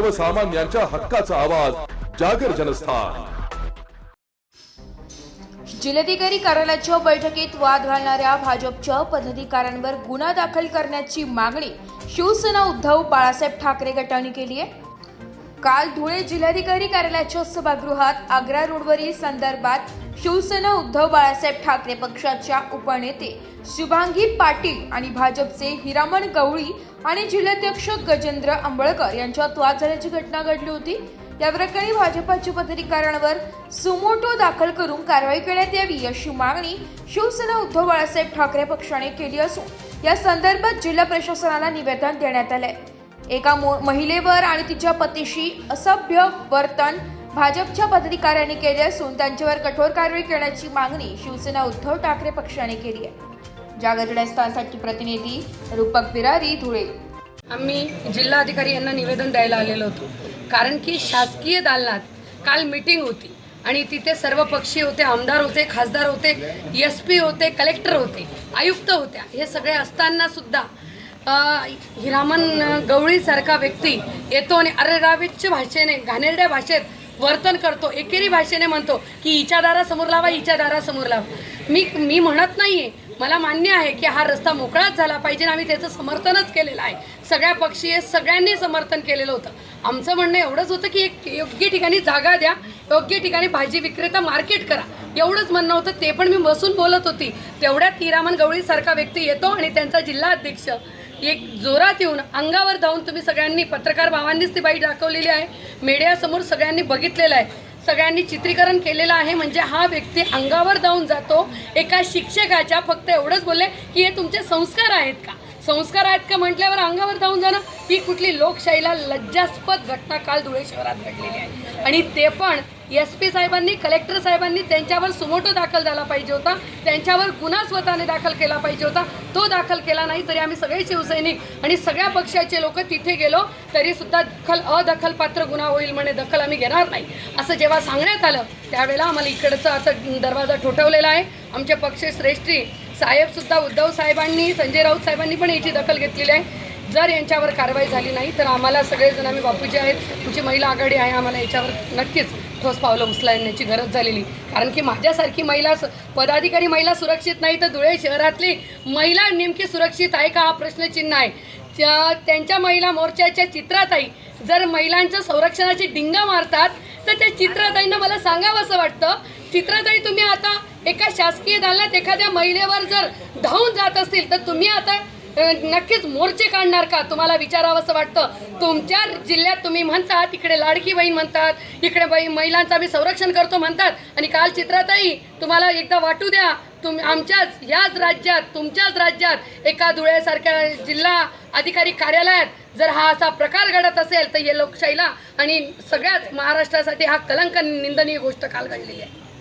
सर्वसामान्यांच्या हक्काचा आवाज जागर जनस्थान. जिल्हाधिकारी कार्यालयाच्या बैठकीत वाद घालणाऱ्या भाजपच्या पदाधिकाऱ्यांवर गुन्हा दाखल करण्याची मागणी शिवसेना उद्धव बाळासाहेब ठाकरे गटाने केली आहे. काल धुळे जिल्हाधिकारी कार्यालयाच्या सभागृहात आग्रा रोडवरील संदर्भात शिवसेना उद्धव बाळासाहेब ठाकरे पक्षाच्या उपनेते शुभांगी पाटील आणि भाजपचे हिरामण गवळी आणि जिल्हाध्यक्ष गजेंद्र आंबळकर यांच्यात वाद झाल्याची घटना घडली होती. या प्रकरणी भाजपाच्या पदाधिकाऱ्यांवर सुमोटो दाखल करून कारवाई करण्यात यावी अशी मागणी शिवसेना उद्धव बाळासाहेब ठाकरे पक्षाने केली असून या संदर्भात जिल्हा प्रशासनाला निवेदन देण्यात आलंय. एका मो- महिलेवर आणि तिच्या पतीशी असभ्य वर्तन भाजपच्या पदाधिकाऱ्यांनी केले असून त्यांच्यावर कठोर कारवाई करण्याची मागणी शिवसेना उद्धव ठाकरे पक्षाने केली आहे. जागर प्रतिनिधी रूपक बिरारी धुळे. आम्ही जिल्हाधिकारी यांना निवेदन द्यायला आलेलो होतो. कारण की शासकीय दालनात काल मीटिंग होती आणि तिथे सर्व पक्षी होते आमदार होते खासदार होते एस पी होते कलेक्टर होते आयुक्त होत्या. हे सगळे असताना सुद्धा हिरामन गवळीसारखा व्यक्ती येतो आणि अरेरावीच्या भाषेने घाणेरड्या भाषेत वर्तन करतो. एकेरी भाषेने म्हणतो की हिच्या दारासमोर लावा हिच्या दारासमोर लावा. मी मी म्हणत नाही आहे मला मान्य आहे की हा रस्ता मोकळाच झाला पाहिजे आणि आम्ही त्याचं समर्थनच केलेलं आहे. सगळ्या पक्षीय सगळ्यांनी समर्थन केलेलं होतं. आमचं म्हणणं एवढंच होतं की एक योग्य ठिकाणी जागा द्या योग्य ठिकाणी भाजी विक्रेता मार्केट करा. एवढंच म्हणणं होतं ते पण मी बसून बोलत होती. तेवढ्यात हिरामन गवळीसारखा व्यक्ती येतो आणि त्यांचा जिल्हा अध्यक्ष एक जोरात येऊन अंगावर धावून तुम्ही सगळ्यांनी पत्रकार भावांनीच ती बाई दाखवलेली आहे. मीडियासमोर सगळ्यांनी बघितलेलं आहे. सगळ्यांनी चित्रीकरण केलेलं आहे. म्हणजे हा व्यक्ती अंगावर धावून जातो. एका शिक्षकाच्या फक्त एवढंच बोलले की हे तुमचे संस्कार आहेत का? संस्कार आहेत का म्हटल्यावर अंगावर धावून जाणं? ही कुठली लोकशाहीला लज्जास्पद घटना काल धुळे शहरात घडलेली आहे. आणि ते पण एस पी साहेबांनी कलेक्टर साहेबांनी त्यांच्यावर सुमोटो दाखल झाला पाहिजे होता. त्यांच्यावर गुन्हा स्वतःने दाखल केला पाहिजे होता. तो दाखल केला नाही तरी आम्ही सगळे शिवसैनिक आणि सगळ्या पक्षाचे लोक तिथे गेलो. तरीसुद्धा दखल अदखलपात्र गुन्हा होईल म्हणे दखल आम्ही घेणार नाही. असं जेव्हा सांगण्यात आलं त्यावेळेला आम्हाला इकडचं आता दरवाजा ठोठवलेला आहे. आमचे पक्ष साहेबसुद्धा उद्धव साहेबांनी संजय राऊत साहेबांनी पण याची दखल घेतलेली आहे. जर यांच्यावर कारवाई झाली नाही तर आम्हाला सगळेजण आम्ही बापूजी आहेत तुमची महिला आघाडी आहे आम्हाला याच्यावर नक्कीच ठोस पावलं उचलण्याची गरज झालेली. कारण की माझ्यासारखी महिला स- पदाधिकारी महिला सुरक्षित नाही तर धुळे शहरातली महिला नेमकी सुरक्षित आहे का? हा प्रश्नचिन्ह आहे. त्या- त्यांच्या महिला मोर्चाच्या चित्राताई जर महिलांच्या संरक्षणाची डिंगा मारतात तर त्या चित्राताईंना मला सांगावं असं वाटतं. चित्राताई तुम्ही आता एका शासकीय दालनात एखाद्या महिलेवर जर धावून जात असतील तर तुम्ही आता नक्कीच मोर्चे काढणार का? तुम्हाला विचारावं असं वाटतं? तुमच्या जिल्ह्यात तुम्ही म्हणतात इकडे लाडकी बहीण म्हणतात इकडे बाई महिलांचं आम्ही संरक्षण करतो म्हणतात आणि काल चित्राताई तुम्हाला एकदा वाटू द्या तुम आमच्याच याच राज्यात तुमच्याच राज्यात एका धुळ्यासारख्या जिल्हा अधिकारी कार्यालयात जर हा असा प्रकार घडत असेल तर हे लोकशाहीला आणि सगळ्याच महाराष्ट्रासाठी हा कलंक निंदनीय गोष्ट काल घडलेली आहे.